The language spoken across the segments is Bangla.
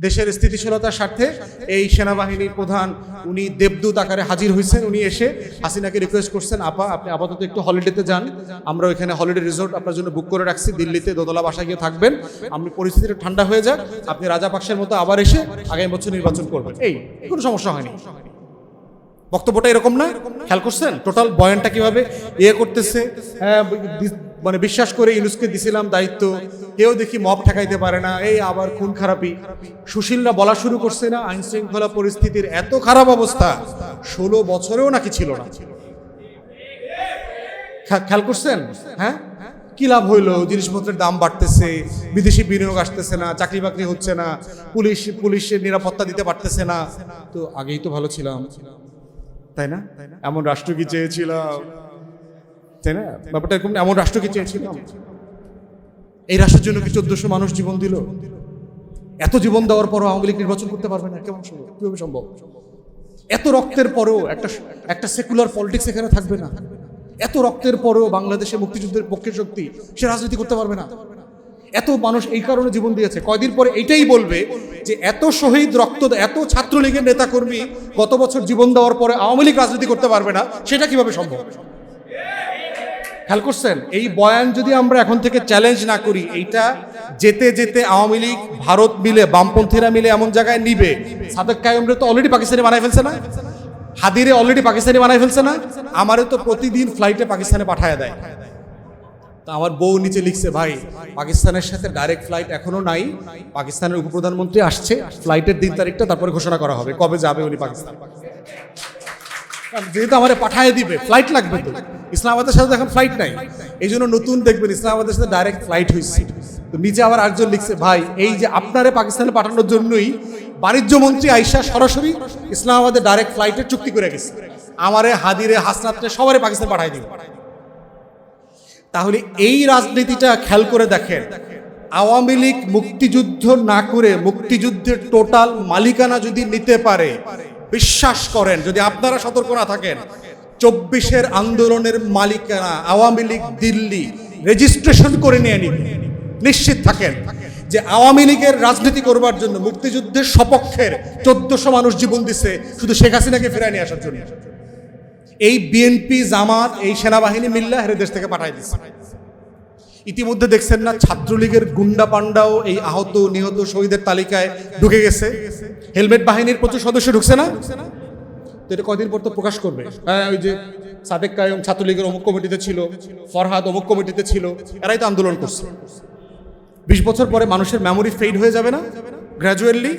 দেশের স্থিতিশীলতার স্বার্থে এই সেনাবাহিনীর প্রধান উনি দেবদূত আকারে হাজির হয়েছেন। উনি এসে হাসিনাকে রিকোয়েস্ট করছেন, আপা, আপনি আপাতত একটু হলিডেতে যান। আমরা ওইখানে হলিডে রিসোর্ট আপনার জন্য বুক করে রাখছি। দিল্লিতে দোতলা বাসায় গিয়ে থাকবেন। আপনি পরিস্থিতিটা ঠান্ডা হয়ে যাক। আপনি রাজা রাজাপাকসের মতো আবার এসে আগামী বছর নির্বাচন করবেন। এই, কোনো সমস্যা হয়নি। বক্তব্যটা এরকম না? খেয়াল করছেন? টোটাল বয়ানটা কীভাবে ইয়ে করতেছে? হ্যাঁ মানে বিশ্বাস করে ইউনুসকে দিছিলাম দায়িত্ব। কেউ দেখি মব ঠেকাইতে পারে না। এই আবার খুন খারাপি। সুশীলরা বলা শুরু করছে না আইন শৃঙ্খলা পরিস্থিতির এত খারাপ অবস্থা, ষোলো বছরেও নাকি ছিল না। খেয়াল করছেন? হ্যাঁ? কি লাভ হইল? জিনিসপত্রের দাম বাড়তেছে, বিদেশি বিনিয়োগ আসতেছে না, চাকরি বাকরি হচ্ছে না, পুলিশ, পুলিশের নিরাপত্তা দিতে পারতেছে না। তো আগেই তো ভালো ছিলাম। তাই না? এমন রাষ্ট্র কি চেয়েছিলাম? তাই না? ব্যাপারটা এরকম এমন রাষ্ট্রকে চেয়েছিলাম? এই রাষ্ট্রের জন্য কি চোদ্দশো মানুষ জীবন দিল? এত জীবন দেওয়ার পরও আওয়ামী লীগ নির্বাচন করতে পারবে না, কেমন সম্ভব? কীভাবে সম্ভব? এত রক্তের পরও একটা একটা সেকুলার পলিটিক্স এখানে থাকবে না। এত রক্তের পরেও বাংলাদেশে মুক্তিযুদ্ধের পক্ষে শক্তি, সে রাজনীতি করতে পারবে না। এত মানুষ এই কারণে জীবন দিয়েছে। কয়দিন পরে এইটাই বলবে যে এত শহীদ রক্ত, এত ছাত্রলীগের নেতাকর্মী গত বছর জীবন দেওয়ার পরে আওয়ামী লীগ রাজনীতি করতে পারবে না, সেটা কীভাবে সম্ভব? খেয়াল করছেন? এই বয়ান যদি আমরা এখন থেকে চ্যালেঞ্জ না করি, এইটা যেতে যেতে আওয়ামী লীগ, ভারত মিলে, বামপন্থীরা মিলে এমন জায়গায় নিবে। সাদেক কায়মরে তো অলরেডি পাকিস্তানি বানাই ফেলছে না? হাদিরে অলরেডি পাকিস্তানি বানাই ফেলছে না? আমারে তো প্রতিদিন ফ্লাইটে পাকিস্তানে পাঠায় দেয়। তা আমার বউ নিচে লিখছে, ভাই, পাকিস্তানের সাথে ডাইরেক্ট ফ্লাইট এখনও নাই। পাকিস্তানের উপপ্রধানমন্ত্রী আসছে। ফ্লাইটের দিন তারিখটা তারপরে ঘোষণা করা হবে। কবে যাবে উনি পাকিস্তান? যেহেতু আমারে পাঠায় দিবে ফ্লাইট লাগবে তো। ইসলামাবাদের সাথে এখন ফ্লাইট নাই। এই জন্য নতুন দেখবেন ইসলামাবাদের সাথে ডাইরেক্ট ফ্লাইট হয়েছে তো নিচে আবার আরেকজন লিখছে, ভাই, এই যে আপনারে পাকিস্তানে পাঠানোর জন্যই বাণিজ্য মন্ত্রী আইসা সরাসরি ইসলামাবাদে ডাইরেক্ট ফ্লাইটের চুক্তি করে গেছে। আমারে হাদিরে, হাসনাতরে সবারে পাকিস্তান পাঠাই দিবে। তাহলে এই রাজনীতিটা খেয়াল করে দেখেন, আওয়ামী লীগ মুক্তিযুদ্ধ না করে মুক্তিযুদ্ধের টোটাল মালিকানা যদি নিতে পারে বিশ্বাস করেন, যদি আপনারা সতর্ক না থাকেন, চব্বিশের আন্দোলনের মালিকানা আওয়ামী লীগ দিল্লি রেজিস্ট্রেশন করে নিয়ে নিবে। নিশ্চিত থাকেন যে আওয়ামী লীগের রাজনীতি করবার জন্য মুক্তিযুদ্ধের সপক্ষের চোদ্দশো মানুষ জীবন দিছে শুধু শেখ হাসিনাকে ফেরায় নিয়ে আসার জন্য। এই বিএনপি জামাত, এই সেনাবাহিনী মিল্লা হেরে দেশ থেকে পাঠাই দিচ্ছে ইতিমধ্যে দেখছেন না ছাত্রলীগের গুন্ডা পান্ডাও এই আহত, নিহত শহীদের তালিকায় ঢুকে গেছে। হেলমেট বাহিনীর প্রচুর সদস্য ঢুকছে না? তো এটা কদিন পর তো প্রকাশ করবে। হ্যাঁ ওই যে সাদেক কায়ম ছাত্রলীগের অমুক কমিটিতে ছিল, ফরহাদ অমুক কমিটিতে ছিল, এরাই তো আন্দোলন করছে। বিশ বছর পরে মানুষের মেমোরি ফেড হয়ে যাবে না? গ্র্যাজুয়ালি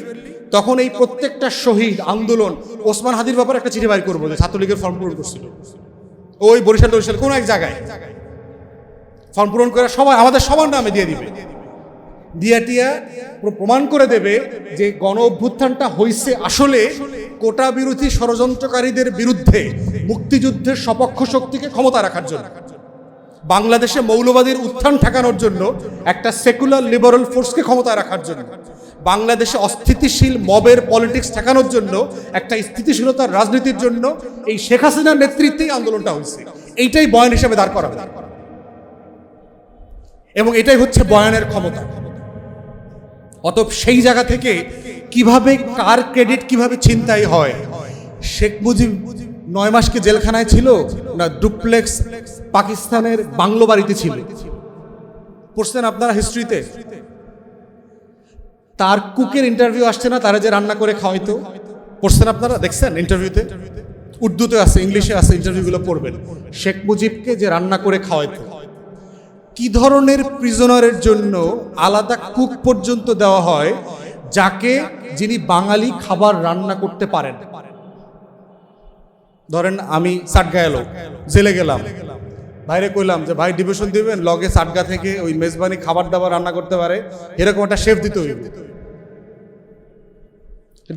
তখন এই প্রত্যেকটা শহীদ, আন্দোলন, ওসমান হাদির ব্যাপারে একটা চিঠি বাইর করব যে ছাত্রলীগের ফর্ম পূরণ করছিল। ওই বরিশাল বরিশাল কোনো এক জায়গায়? ফর্ম পূরণ করে সবাই আমাদের সবার নামে দিয়ে দিবে। দিয়া টিয়া পুরো প্রমাণ করে দেবে যে গণ অভ্যুত্থানটা হইছে আসলে কোটা বিরোধী ষড়যন্ত্রকারীদের বিরুদ্ধে মুক্তিযুদ্ধের সপক্ষ শক্তিকে ক্ষমতা রাখার জন্য। বাংলাদেশে মৌলবাদীর উত্থান ঠেকানোর জন্য একটা সেকুলার লিবারাল ফোর্সকে ক্ষমতা রাখার জন্য। বাংলাদেশে অস্থিতিশীল মবের পলিটিক্স ঠেকানোর জন্য একটা স্থিতিশীলতার রাজনীতির জন্য এই শেখ হাসিনার নেতৃত্বেই আন্দোলনটা হয়েছে এইটাই বয়ান হিসেবে দাঁড় করা। এবং এটাই হচ্ছে বয়ানের ক্ষমতা। অতএব সেই জায়গা থেকে কীভাবে কার ক্রেডিট কীভাবে চিন্তাই হয়, শেখ মুজিব নয় মাসকে জেলখানায় ছিল না ডুপ্লেক্স পাকিস্তানের বাংলো বাড়িতে ছিল? পড়ছেন আপনারা হিস্ট্রিতে তার কুকের ইন্টারভিউ আসছে না, তারা যে রান্না করে খাওয়াইতো। পড়ছেন আপনারা? দেখছেন ইন্টারভিউতে উর্দুতে আছে, ইংলিশে আছে ইন্টারভিউগুলো পড়বেন। শেখ মুজিবকে যে রান্না করে খাওয়াইতো। কি ধরনের প্রিজনারের জন্য আলাদা কুক পর্যন্ত দেওয়া হয় যাকে যিনি বাঙালি খাবার রান্না করতে পারেন? ধরেন আমি সাটগা এলো জেলে গেলাম। বাইরে কইলাম যে, ভাই ডিভিশন দিবেন? লগে সাটগা থেকে ওই মেজবানি খাবার দাবার রান্না করতে পারে। এরকম একটা শেফ দিতে হইব।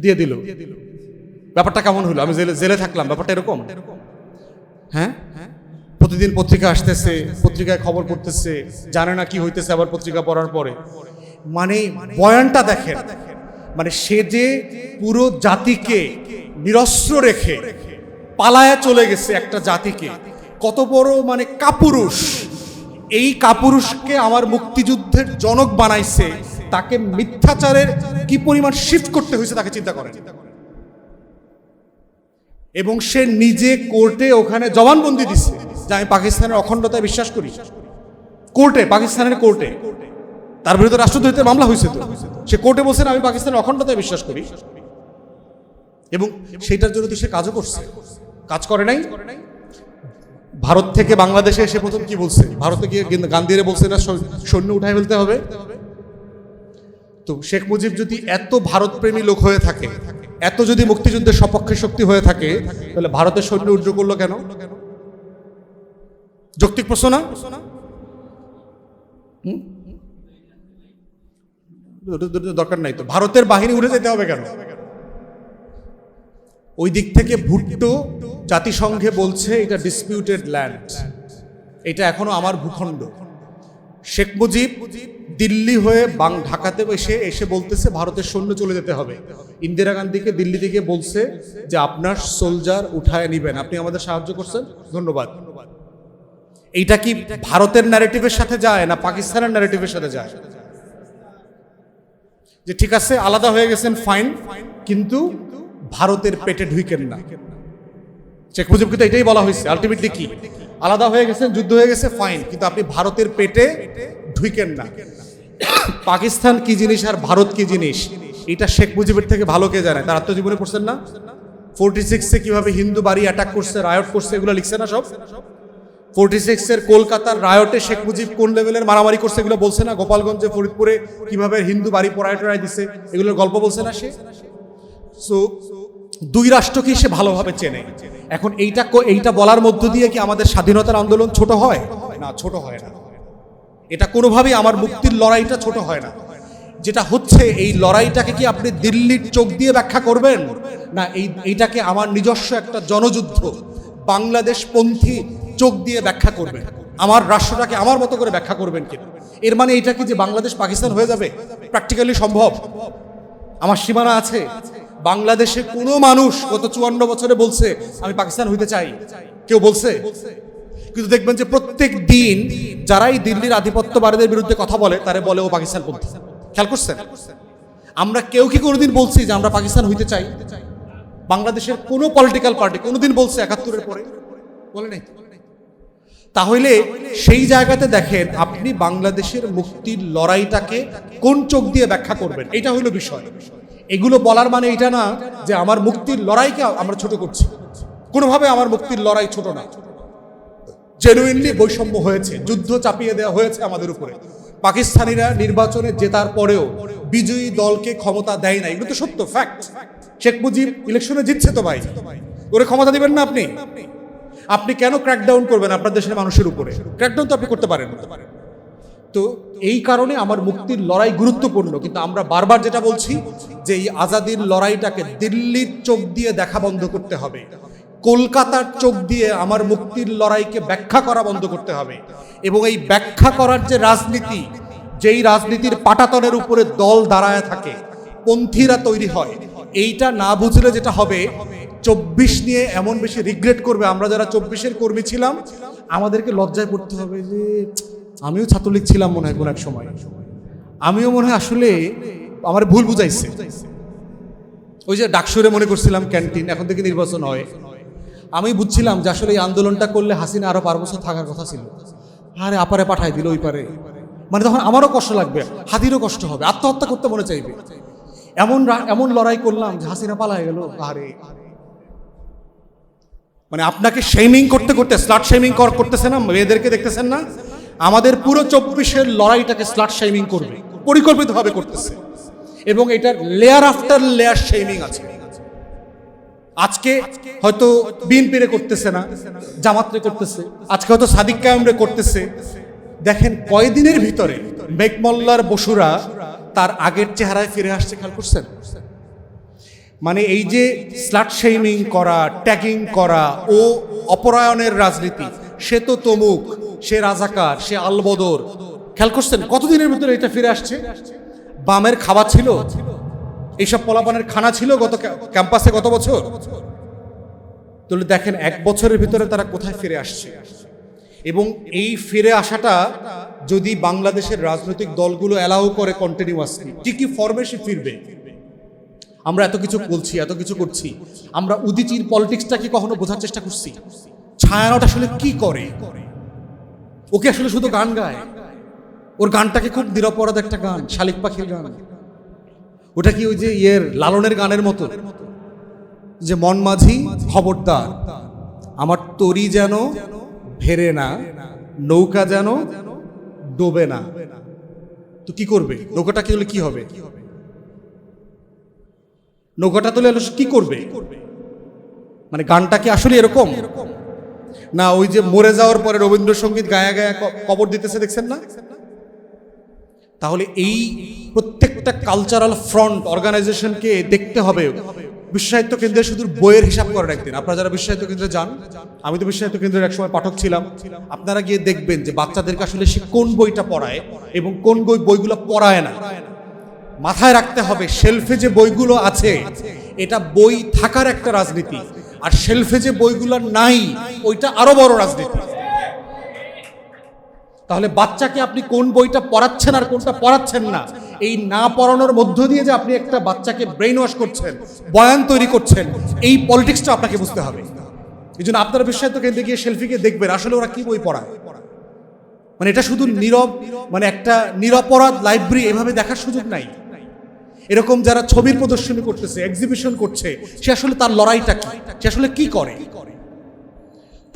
দিয়ে দিল। ব্যাপারটা কেমন হলো আমি জেলে জেলে থাকলাম। ব্যাপারটা এরকম? হ্যাঁ? প্রতিদিন পত্রিকা আসতেছে, পত্রিকায় খবর পড়তেছে, জানে না কি হইতেছে আবার পত্রিকা পড়ার পরে। মানে বয়ানটা দেখেন মানে সে যে পুরো জাতিকে নিরস্ত্র রেখে পালায়া চলে গেছে একটা জাতিকে, কত বড় মানে কাপুরুষ। এই কাপুরুষকে আমার মুক্তিযুদ্ধের জনক বানাইছে, তাকে মিথ্যাচারের কি পরিমাণ শিফট করতে হয়েছে তাকে চিন্তা করেন। এবং সে নিজে কোর্টে ওখানে জবানবন্দি দিচ্ছে যে আমি পাকিস্তানের অখণ্ডতায় বিশ্বাস করি। কোর্টে, পাকিস্তানের কোর্টে। তার বিরুদ্ধে রাষ্ট্রদ্রোহিতের মামলা হয়েছে তো। সে কোর্টে বলছেন আমি পাকিস্তানের অখণ্ডতায় বিশ্বাস করি। এবং সেটার জন্য তো সে কাজও করছে। কাজ করে নাই। ভারত থেকে বাংলাদেশে এসে প্রথম কি বলছে? ভারতে গিয়ে গিন- গান্ধীরে বলছে না, সৈন্য উঠায় ফেলতে হবে। তো শেখ মুজিব যদি এত ভারতপ্রেমী লোক হয়ে থাকে, এত যদি মুক্তিযুদ্ধের সপক্ষে শক্তি হয়ে থাকে, তাহলে ভারতের সৈন্য উদ্র করল কেন? যৌক্তিক প্রশ্ন না? দরকার নাই তো। ভারতের বাহিনী উঠে যেতে হবে কেন? ওই দিক থেকে ভুট্টো জাতিসংঘে বলছে এটা ডিসপিউটেড ল্যান্ড এটা এখনও আমার ভূখণ্ড। শেখ মুজিব দিল্লি হয়ে বাং ঢাকাতে এসে এসে বলতেছে ভারতের সৈন্য চলে যেতে হবে। ইন্দিরা গান্ধীকে দিল্লি থেকে বলছে যে আপনার সোলজার উঠায় নিবেন। আপনি আমাদের সাহায্য করছেন। ধন্যবাদ। এইটা কি ভারতের ন্যারেটিভের সাথে যায় না পাকিস্তানের ন্যারেটিভের সাথে যায়? যে ঠিক আছে, আলাদা হয়ে গেছেন ফাইন কিন্তু ভারতের পেটে ঢুইকেন না। শেখ মুজিব কিন্তু এটাই বলা হয়েছে আলটিমেটলি কি? আলাদা হয়ে গেছেন, যুদ্ধ হয়ে গেছে ফাইন কিন্তু আপনি ভারতের পেটে ঢুইকেন না। পাকিস্তান কি জিনিস আর ভারত কি জিনিস? এটা শেখ মুজিবের থেকে ভালো কে জানে? তার আত্মজীবনে পড়ছেন না? ফোরটি সিক্সে কীভাবে হিন্দু বাড়ি অ্যাটাক করছে রায়ট করছে, এগুলো লিখছে না সব? ফোরটি সিক্সের কলকাতার রায়টে শেখ মুজিব কোন লেভেলের মারামারি করছে এগুলো বলছে না? গোপালগঞ্জে, ফরিদপুরে কীভাবে হিন্দু বাড়ি পড়ায় টড়ায় দিছে, এগুলোর গল্প বলছে না সে? সো দুই রাষ্ট্রকে সে ভালোভাবে চেনে। এখন এইটা এইটা বলার মধ্য দিয়ে কি আমাদের স্বাধীনতার আন্দোলন ছোট হয়? না, ছোট হয় না। এটা কোনোভাবেই আমার মুক্তির লড়াইটা ছোট হয় না। যেটা হচ্ছে, এই লড়াইটাকে কি আপনি দিল্লির চোখ দিয়ে ব্যাখ্যা করবেন? না, এই, এইটাকে আমার নিজস্ব একটা জনযুদ্ধ। বাংলাদেশ পন্থী চোখ দিয়ে ব্যাখ্যা করবেন। আমার রাষ্ট্রটাকে আমার মতো করে ব্যাখ্যা করবেন কিনা? এর মানে এটা কি যে বাংলাদেশ পাকিস্তান হয়ে যাবে? প্র্যাকটিক্যালি সম্ভব। আমার সীমানা আছে। বাংলাদেশে কোনো মানুষ গত চুয়ান্ন বছরে বলছে, আমি পাকিস্তান হইতে চাই। কেউ বলছে? কিন্তু দেখবেন যে প্রত্যেক দিন যারাই দিল্লির আধিপত্যবাদীদের বিরুদ্ধে কথা বলে, তারে বলে, ও পাকিস্তান পন্থী খেয়াল করছেন? আমরা কেউ কি কোনোদিন বলছি যে আমরা পাকিস্তান হইতে চাই? বাংলাদেশের কোনো পলিটিক্যাল পার্টি কোনোদিন বলছে একাত্তরের পরে? বলে নাই তাহলে সেই জায়গাতে দেখেন আপনি বাংলাদেশের মুক্তির লড়াইটাকে কোন চোখ দিয়ে ব্যাখ্যা করবেন? এটা হলো বিষয়। এগুলো বলার মানে এটা না যে আমার মুক্তির লড়াইকে আমরা ছোট করছি। কোনোভাবে আমার মুক্তির লড়াই ছোট না। জেনুইনলি বৈষম্য হয়েছে, যুদ্ধ চাপিয়ে দেওয়া হয়েছে আমাদের উপরে। পাকিস্তানিরা নির্বাচনে জেতার পরেও বিজয়ী দলকে ক্ষমতা দেয় না এগুলো তো সত্য ফ্যাক্ট শেখ মুজিব ইলেকশনে জিতছে তো ভাই। ওরে ক্ষমতা দিবেন না আপনি? আপনি কেন ক্র্যাকডাউন করবেন আপনার দেশের মানুষের উপরে? ক্র্যাকডাউন তো আপনি করতে পারেন তো এই কারণে আমার মুক্তির লড়াই গুরুত্বপূর্ণ, কিন্তু আমরা বারবার যেটা বলছি যে এই আজাদির লড়াইটাকে দিল্লির চোখ দিয়ে দেখা বন্ধ করতে হবে। কলকাতার চোখ দিয়ে আমার মুক্তির লড়াইকে ব্যাখ্যা করা বন্ধ করতে হবে। এবং এই ব্যাখ্যা করার যে রাজনীতি, যেই রাজনীতির পাটাতনের উপরে দল দাঁড়ায় থাকে, পন্থীরা তৈরি হয়, এইটা না বুঝলে যেটা হবে চব্বিশ নিয়ে এমন বেশি রিগ্রেট করবে, আমরা যারা চব্বিশের কর্মী ছিলাম, আমাদেরকে লজ্জায় পড়তে হবে যে, আমিও ছাত্রলীগ ছিলাম মনে হয় কোনো এক সময়। আমিও মনে হয় আসলে আমার ভুল বুঝাইছে। ওই যে ডাকসুরে মনে করছিলাম ক্যান্টিন, এখন থেকে নির্বাচন হয়। আমি বুঝছিলাম যে আসলে এই আন্দোলনটা করলে হাসিনা আরও পার বছর থাকার কথা ছিল। আরে আপারে পাঠাই দিল ওই পারে। মানে তখন আমারও কষ্ট লাগবে, হাতিরও কষ্ট হবে, আত্মহত্যা করতে মনে চাইবে। এমন এমন লড়াই করলাম যে হাসিনা পালায় গেল আরে মানে আপনাকে শেমিং করতে করতে স্লাট শেমিং করতেছে না, মেয়েদেরকে দেখতেছেন না? আমাদের পুরো চব্বিশের লড়াইটাকে স্লাট শেমিং করবে, পরিকল্পিতভাবে করতেছে। এবং এটার লেয়ার আফটার লেয়ার শেমিং আছে। আজকে হয়তো বিন পেরে করতেছে না জামাতরে করতেছে, আজকে হয়তো সাদিক কায়মরে করতেছে। দেখেন কয়দিনের ভিতরে মেঘমল্লার বসুরা তার আগের চেহারায় ফিরে আসছে, খেয়াল করছেন? মানে এই যে স্লাট শেমিং করা ট্যাগিং করা, ও অপরায়ণের রাজনীতি, সে তো তমুক, সে রাজাকার, সে আলবদর। খেয়াল করছেন? কতদিনের ভিতরে এটা ফিরে আসছে? বামের খাবার ছিল? এইসব পলাপানের খানা ছিল গত ক্যাম্পাসে গত বছর? তাহলে দেখেন, এক বছরের ভিতরে তারা কোথায় ফিরে আসছে? এবং এই ফিরে আসাটা যদি বাংলাদেশের রাজনৈতিক দলগুলো অ্যালাউ করে কন্টিনিউয়াসলি কি কি ফর্মে সে ফিরবে? আমরা এত কিছু বলছি, এত কিছু করছি। আমরা উদিচির পলিটিক্সটাকে কখনো বোঝার চেষ্টা করছি। ছায়ানট আসলে কি করে? ওকে আসলে শুধু গান গায়। ওর গানটাকে খুব নিরপরাধ একটা গান, শালিক পাখির গান। ওটা কি ওই যে ইয়ের, লালনের গানের মতো? যে মন মাঝি, খবরদার। আমার তরি যেন ভেরে না, নৌকা যেন ডোবে না। তো কি করবে? নৌকাটা কি হলে কি হবে? নৌকাটা তুলে হলে কি করবে? মানে গানটা কি আসলে এরকম? না, ওই যে মরে যাওয়ার পরে রবীন্দ্রসঙ্গীত গায়া গায়া কবর দিতেছে, দেখছেন না? তাহলে এই প্রত্যেকটা কালচারাল ফ্রন্ট অর্গানাইজেশনকে দেখতে হবে। বিশ্ব সাহিত্য কেন্দ্রে শুধু বইয়ের হিসাব করেন একদিন। আপনারা যারা বিশ্ব সাহিত্য কেন্দ্রে যান, আমি তো বিশ্ব সাহিত্য কেন্দ্রের একসময় পাঠক ছিলাম। আপনারা গিয়ে দেখবেন যে বাচ্চাদেরকে আসলে সে কোন বইটা পড়ায় এবং কোন বই বইগুলো পড়ায় না। মাথায় রাখতে হবে শেলফে যে বইগুলো আছে, এটা বই থাকার একটা রাজনীতি। আর শেলফে যে বইগুলো নাই, ওইটা আরও বড় রাজনীতি। তাহলে বাচ্চাকে আপনি কোন বইটা পড়াচ্ছেন আর কোনটা পড়াচ্ছেন না? এই না পড়ানোর মধ্য দিয়ে যে আপনি একটা বাচ্চাকে ব্রেন ওয়াশ করছেন, বয়ান তৈরি করছেন, এই পলিটিক্সটা আপনাকে বুঝতে হবে। এই জন্য আপনারা বিশ্বায়িত কেন্দ্রে গিয়ে সেলফিকে দেখবেন, আসলে ওরা কি বই পড়ায়। মানে এটা শুধু নীরব মানে একটা নিরপরাধ লাইব্রেরি এভাবে দেখার সুযোগ নাই। এরকম যারা ছবির প্রদর্শনী করতেছে এক্সিবিশন করছে, সে আসলে তার লড়াইটা কি? সে আসলে কি করে?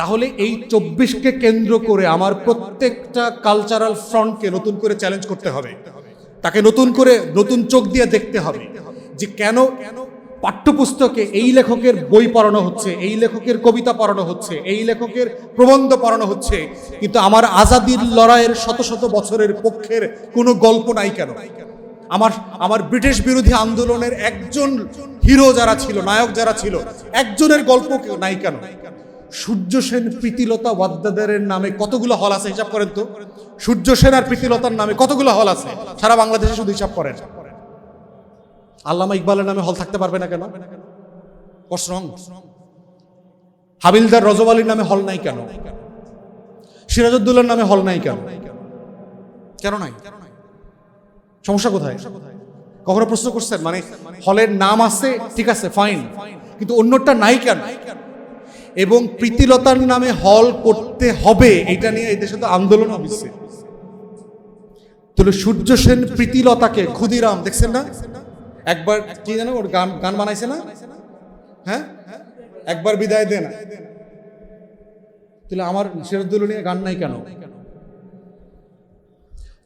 তাহলে এই চব্বিশকে কেন্দ্র করে আমার প্রত্যেকটা কালচারাল ফ্রন্টকে নতুন করে চ্যালেঞ্জ করতে হবে। তাকে নতুন করে নতুন চোখ দিয়ে দেখতে হবে যে কেন পাঠ্যপুস্তকে এই লেখকের বই পড়ানো হচ্ছে, এই লেখকের কবিতা পড়ানো হচ্ছে, এই লেখকের প্রবন্ধ পড়ানো হচ্ছে, কিন্তু আমার আজাদির লড়াইয়ের শত শত বছরের পক্ষের কোনো গল্প নাই কেন? আমার আমার ব্রিটিশ বিরোধী আন্দোলনের একজন হিরো যারা ছিল, নায়ক যারা ছিল, একজনের গল্প নাই কেন? সূর্য সেন প্রীতিলতা ওয়াদ্দাদারের নামে কতগুলো হল আছে হিসাব করেন তো? সূর্য সেন আর প্রীতিলতার নামে কতগুলো হল আছে? সারা বাংলাদেশে শুধু হিসাব করেন। আল্লামা ইকবালের নামে হল থাকতে পারবে না কেন? হাবিলদার রজব আলীর নামে হল নাই কেন? সিরাজউদ্দৌলার নামে হল নাই কেন? কেন নাই? সমস্যা কোথায়? কখনো প্রশ্ন করছেন? মানে হলের নাম আছে, ঠিক আছে ফাইন কিন্তু অন্যটা নাই কেন? এবং প্রীতিলতার নামে হল করতে হবে, এটা নিয়ে দেশে তো আন্দোলন হচ্ছে তাহলে সূর্য সেন প্রীতিলতাকে, ক্ষুদিরাম, দেখছেন না? একবার কি জানো, ওর গান গান বানাইছে না? হ্যাঁ? একবার বিদায় দে না তাহলে আমার সিরাজদৌল নিয়ে গান নাই কেন?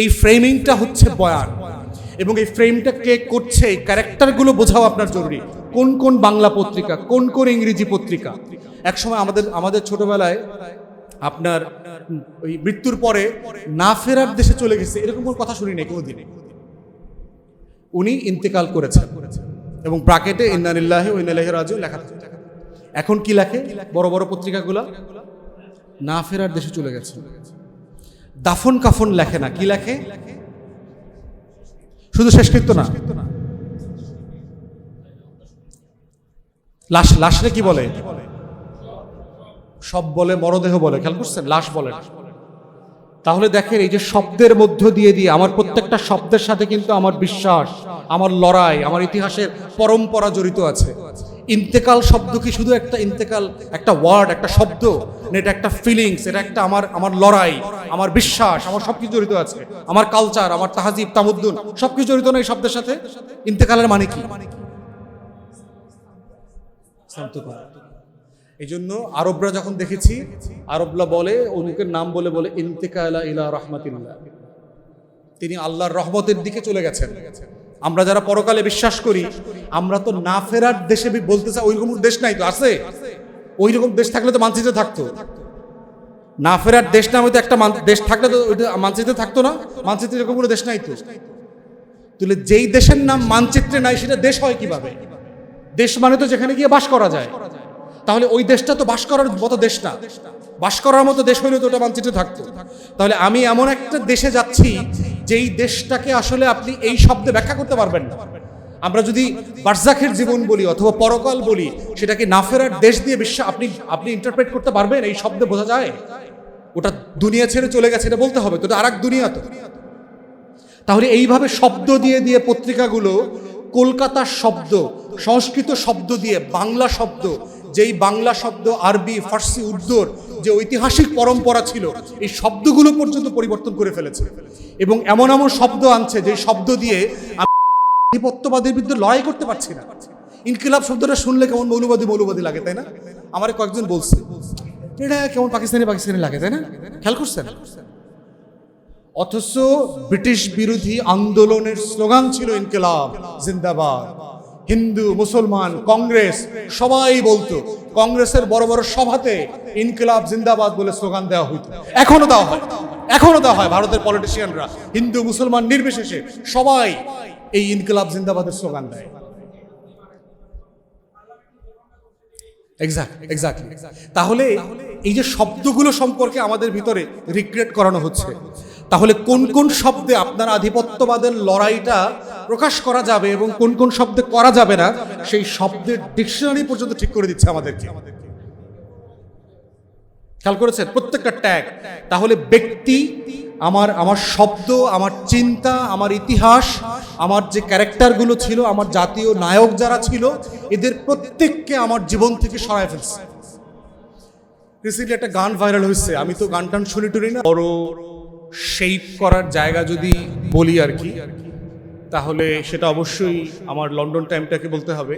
এই ফ্রেমিংটা হচ্ছে বয়ান। এবং এই ফ্রেমটা কে করছে, এই ক্যারেক্টারগুলো বোঝাও আপনার জরুরি। কোন কোন বাংলা পত্রিকা, কোন কোন ইংরেজি পত্রিকা? একসময় আমাদের আমাদের ছোটবেলায় আপনার, ওই মৃত্যুর পরে না ফেরার দেশে চলে গেছে, এরকম কোনো কথা শুনি নাই কোনোদিন উনি ইন্তেকাল করেছেন এবং ব্রাকেটে ইন্নানিল্লাহি ও ইন্নালাহি রাজিউন লেখা। এখন কি লেখে? বড় বড় পত্রিকাগুলো? না ফেরার দেশে চলে গেছে। দাফন কাফন লেখে না। কি লেখে? শুধু শেষকৃত্য না। লাশ, লাশরে কি বলে? সব বলে, মরদেহ বলে। খেয়াল করছেন? লাশ বলে। তাহলে দেখেন, এই যে শব্দের মধ্য দিয়ে দিয়ে আমার প্রত্যেকটা শব্দের সাথে কিন্তু আমার বিশ্বাস, আমার লড়াই, আমার ইতিহাসের পরম্পরা জড়িত আছে। ইন্তেকাল শব্দ কি শুধু একটা ইন্তেকাল, একটা ওয়ার্ড একটা শব্দ? না, এটা একটা ফিলিংস এটা একটা আমার আমার লড়াই, আমার বিশ্বাস, আমার সবকিছু জড়িত আছে। আমার কালচার আমার তাহাজিব, তামুদ্দুন সব কিছু জড়িত না এই শব্দের সাথে? ইন্তেকালের মানে কি। এই জন্য আরবরা যখন দেখেছি, আরবরা বলে, অমুকের নাম বলে বলে, ইন্তেকালা ইলা রহমাতিল্লাহ। তিনি আল্লাহর রহমতের দিকে চলে গেছেন। আমরা যারা পরকালে বিশ্বাস করি, আমরা তো না ফেরার দেশে বলতে চাই, ওইরকম দেশ নাই তো, আছে? ওই রকম দেশ থাকলে তো মানচিত্রে থাকতো। না ফেরার দেশ না তো একটা দেশ থাকলে তো মানচিত্রে থাকতো না? মানচিত্রে এরকম কোনো দেশ নাই তো? তাহলে যেই দেশের নাম মানচিত্রে নাই, সেটা দেশ হয় কীভাবে? দেশ মানে তো যেখানে গিয়ে বাস করা যায়। তাহলে ওই দেশটা তো বাস করার মতো দেশ না। বাস করার মতো দেশ হইলে তো ওটা মানচিত্রে থাকতো। তাহলে আমি এমন একটা দেশে যাচ্ছি যেই দেশটাকে আসলে আপনি এই শব্দে ব্যাখ্যা করতে পারবেন না। আমরা যদি বার্জাখের জীবন বলি অথবা পরকাল বলি, সেটাকে না ফেরার দেশ দিয়ে বিশ্ব আপনি আপনি ইন্টারপ্রেট করতে পারবেন, এই শব্দে বোঝা যায়? ওটা দুনিয়া ছেড়ে চলে গেছে, এটা বলতে হবে, তো আর দুনিয়া তো। তাহলে এইভাবে শব্দ দিয়ে দিয়ে পত্রিকাগুলো, কলকাতার শব্দ, সংস্কৃত শব্দ দিয়ে বাংলা শব্দ, যেই বাংলা শব্দ, আরবি, ফার্সি, উর্দুর যে ঐতিহাসিক পরম্পরা ছিল, এই শব্দগুলো পর্যন্ত পরিবর্তন করে ফেলেছে। এবং এমন এমন শব্দ আনছে যে শব্দ দিয়ে আধিপত্যবাদের বিরুদ্ধে লড়াই করতে পারছি না। ইনকিলাব শব্দটা শুনলে কেমন মৌলবাদী মৌলবাদী লাগে, তাই না? আমার কয়েকজন বলছে, এটা কেমন পাকিস্তানি পাকিস্তানি লাগে, তাই না? খেয়াল করছেন? অথচ ব্রিটিশ বিরোধী আন্দোলনের স্লোগান ছিল ইনকিলাব, জিন্দাবাদ। হিন্দু, মুসলমান, কংগ্রেস, সবাই বলতো, কংগ্রেসের বড় বড় সভাতে ইনকিলাব জিন্দাবাদ বলে স্লোগান দেওয়া হইতো। এখনও দেওয়া হয়। এখনও দেওয়া হয় ভারতের পলিটিশিয়ানরা হিন্দু, মুসলমান নির্বিশেষে সবাই এই ইনকিলাব জিন্দাবাদের স্লোগান দেয়। তাহলে এই যে শব্দগুলো সম্পর্কে আমাদের ভিতরে রিক্রিয়েট করানো হচ্ছে তাহলে কোন কোন শব্দে আপনার আধিপত্যবাদের লড়াইটা প্রকাশ করা যাবে এবং কোন কোন শব্দে করা যাবে না, সেই শব্দের ডিকশনারি পর্যন্ত ঠিক করে দিচ্ছে আমাদেরকে। খেয়াল করেছেন? প্রত্যেকটা ট্যাগ। তাহলে ব্যক্তি, আমার আমার শব্দ, আমার চিন্তা, আমার ইতিহাস, আমার যে ক্যারেক্টারগুলো ছিল, আমার জাতীয় নায়ক যারা ছিল, এদের প্রত্যেককে আমার জীবন থেকে সরায় ফেলছে। রিসেন্টলি একটা গান ভাইরাল হয়েছে। আমি তো গান টান শুনি টুনি না। বড় শেপ করার জায়গা যদি বলি আর কি, তাহলে সেটা অবশ্যই আমার লন্ডন টাইমটাকে বলতে হবে।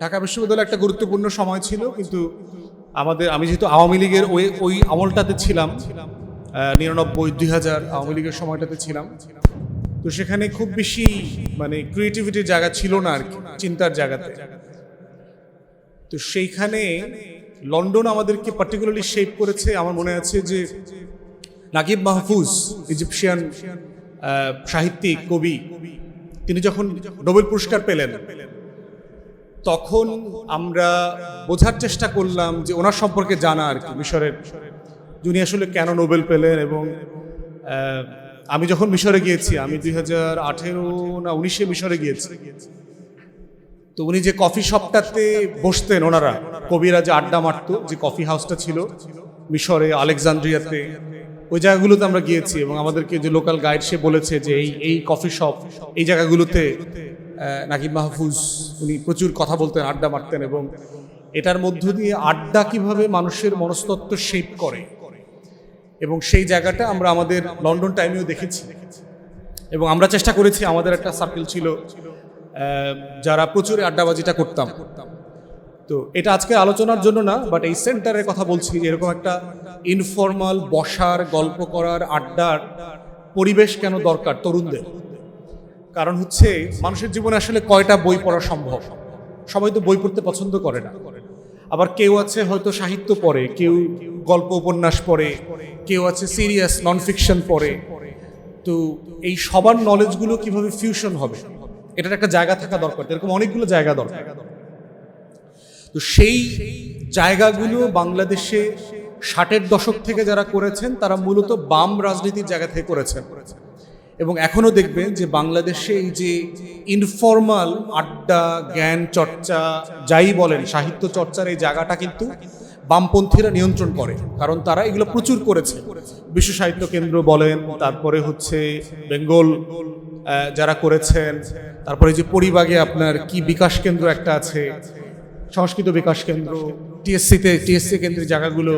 ঢাকা বিশ্ববিদ্যালয় একটা গুরুত্বপূর্ণ সময় ছিল, কিন্তু আমাদের, আমি যেহেতু আওয়ামী লীগের ওই ওই আমলটাতে ছিলাম নিরানব্বই, দুই হাজার আওয়ামী লীগের সময়টাতে ছিলাম। তো সেখানে খুব বেশি মানে ক্রিয়েটিভিটির জায়গা ছিল না আর কি, চিন্তার জায়গাতে। তো সেইখানে লন্ডন আমাদেরকে পার্টিকুলারলি শেপ করেছে, আমার মনে আছে যে নাকিব মাহফুজ, ইজিপশিয়ান সাহিত্যিক, কবি, তিনি যখন নোবেল পুরস্কার পেলেন, তখন আমরা বোঝার চেষ্টা করলাম যে ওনার সম্পর্কে জানা আর কি, মিশরের। যে উনি আসলে কেন নোবেল পেলেন এবং আমি যখন মিশরে গিয়েছি, আমি দুই হাজার আঠেরো না উনিশে মিশরে গিয়েছি, তো উনি যে কফি শপটাতে বসতেন ওনারা, কবিরা যে আড্ডা মারতো, যে কফি হাউসটা ছিল, মিশরে, আলেকজান্দ্রিয়াতে ওই জায়গাগুলোতে আমরা গিয়েছি এবং আমাদেরকে যে লোকাল গাইড সে বলেছে যে এই এই কফি শপ এই জায়গাগুলোতে নাকিব মাহফুজ উনি প্রচুর কথা বলতেন, আড্ডা মারতেন এবং এটার মধ্য দিয়ে আড্ডা কীভাবে মানুষের মনস্তত্ত্ব শেপ করে। এবং সেই জায়গাটা আমরা আমাদের লন্ডন টাইমেও দেখেছি। এবং আমরা চেষ্টা করেছি, আমাদের একটা সার্কেল ছিল যারা প্রচুর আড্ডাবাজিটা করতাম। তো এটা আজকে আলোচনার জন্য না বাট এই সেন্টারের কথা বলছি যে এরকম একটা ইনফর্মাল বসার, গল্প করার, আড্ডার পরিবেশ কেন দরকার তরুণদের? কারণ হচ্ছে মানুষের জীবনে আসলে কয়টা বই পড়া সম্ভব? সবাই তো বই পড়তে পছন্দ করে না। আবার কেউ আছে হয়তো সাহিত্য পড়ে, কেউ গল্প উপন্যাস পড়ে, কেউ আছে সিরিয়াস নন ফিকশন পড়ে। তো এই সবার নলেজগুলো কীভাবে ফিউশন হবে? এটার একটা জায়গা থাকা দরকার, এরকম অনেকগুলো জায়গা দরকার। তো সেই জায়গাগুলো বাংলাদেশে ষাটের দশক থেকে যারা করেছেন, তারা মূলত বাম রাজনীতির জায়গা থেকে করেছেন। এবং এখনও দেখবেন যে বাংলাদেশে এই যে ইনফর্মাল আড্ডা, জ্ঞান চর্চা, যাই বলেন, সাহিত্য চর্চার এই জায়গাটা কিন্তু বামপন্থীরা নিয়ন্ত্রণ করে, কারণ তারা এগুলো প্রচুর করেছে। বিশ্ব সাহিত্য কেন্দ্র বলেন, তারপরে হচ্ছে বেঙ্গল যারা করেছেন, তারপরে যে পরিবাগে আপনার কি বিকাশ কেন্দ্র একটা আছে সংস্কৃত বিকাশ কেন্দ্র টিএসসিতে টিএসসি কেন্দ্রের জায়গাগুলো